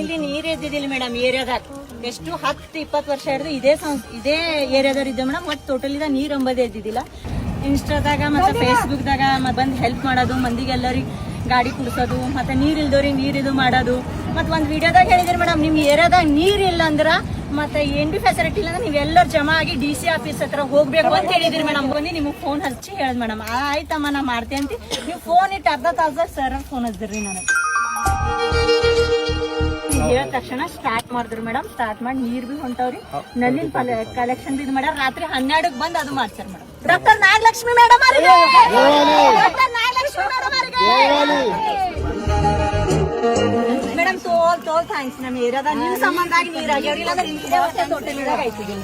ಇಲ್ಲಿ ನೀರ್ ಇದ್ದಿದ್ದಿಲ್ಲ ಮೇಡಮ್ ಏರಿಯಾದಾಗ ಎಷ್ಟು ಹತ್ತು, ಇಪ್ಪತ್ತು ವರ್ಷ ಹಿಡಿದು ಇದೇ ಇದೇ ಏರಿಯಾದವ್ರು ಇದ್ದ ಮೇಡಮ್ ಒಟ್ಟು ಟೋಟಲ್ ಇದ ನೀರ್ ಎಂಬದೇ ಇದ್ದಿದ್ದಿಲ್ಲ ಇನ್ಸ್ಟಾದಾಗ ಮತ್ತೆ ಫೇಸ್ಬುಕ್ದಾಗ ಮತ್ತೆ ಬಂದು ಹೆಲ್ಪ್ ಮಾಡೋದು, ಮಂದಿಗೆ ಮಂದಿಗೆಲ್ಲರಿಗೆ ಗಾಡಿ ಕುಡಿಸೋದು, ಮತ್ತೆ ನೀರ್ ಇಲ್ದವ್ರಿಗೆ ನೀರ್ ಇದು ಮಾಡೋದು. ಮತ್ತೆ ಒಂದು ವಿಡಿಯೋದಾಗ ಹೇಳಿದ್ರಿ ಮೇಡಮ್ ನಿಮ್ಮ ಏರಿಯಾದಾಗ ನೀರ್ ಇಲ್ಲ ಅಂದ್ರ ಮತ್ತೆ ಏನ್ ಬಿ ಫೆಸಿಲಿಟಿ ಇಲ್ಲ ಅಂದ್ರೆ ನೀವೆಲ್ಲರೂ ಜಮಾ ಆಗಿ ಡಿ ಸಿ ಆಫೀಸ್ ಹತ್ರ ಹೋಗ್ಬೇಕು ಅಂತ ಹೇಳಿದ್ರಿ ಮೇಡಮ್ ಬಂದು ನಿಮಗೆ ಫೋನ್ ಹಚ್ಚಿ ಹೇಳದ್ ಮೇಡಮ್ ಆಯ್ತಮ್ಮ, ನಾ ಮಾಡ್ತೇನೆ ಅಂತ ನೀವು ಫೋನ್ ಇಟ್ಟು ಅರ್ಧ ತಾಸ್ದಾಗ ಸರ್ ಫೋನ್ ಹಚ್ಚಿದ್ರಿ ನನಗೆ. ತಕ್ಷಣ ಸ್ಟಾರ್ಟ್ ಮಾಡಿದ್ರು ಮೇಡಮ್ ಸ್ಟಾರ್ಟ್ ಮಾಡಿ ನೀರ್ ಬಿ ಹೊಂಟವ್ರಿ. ನಲ್ಲಿನ ಕಲೆಕ್ಷನ್ ಬಿ ಮಾಡ್ಯಾರ. ರಾತ್ರಿ ಹನ್ನೆರಡಕ್ ಬಂದ್ ಅದು ಮಾಡ್ತಾರ madam doctor Nagalakshmi madam doctor Nagalakshmi madam madam ತೋಲ್ ತೋಲ್ ಥ್ಯಾಂಕ್ಸ್ ನಮ್ಮ ಏರಿಯಾದ ನಿಮ್ ಸಂಬಂಧ ಆಗಿ ನೀರ್ ಆಗ್ಯಾವ್ರಿ ಇಲ್ಲ ಅಂದ್ರೆ ಇದೇ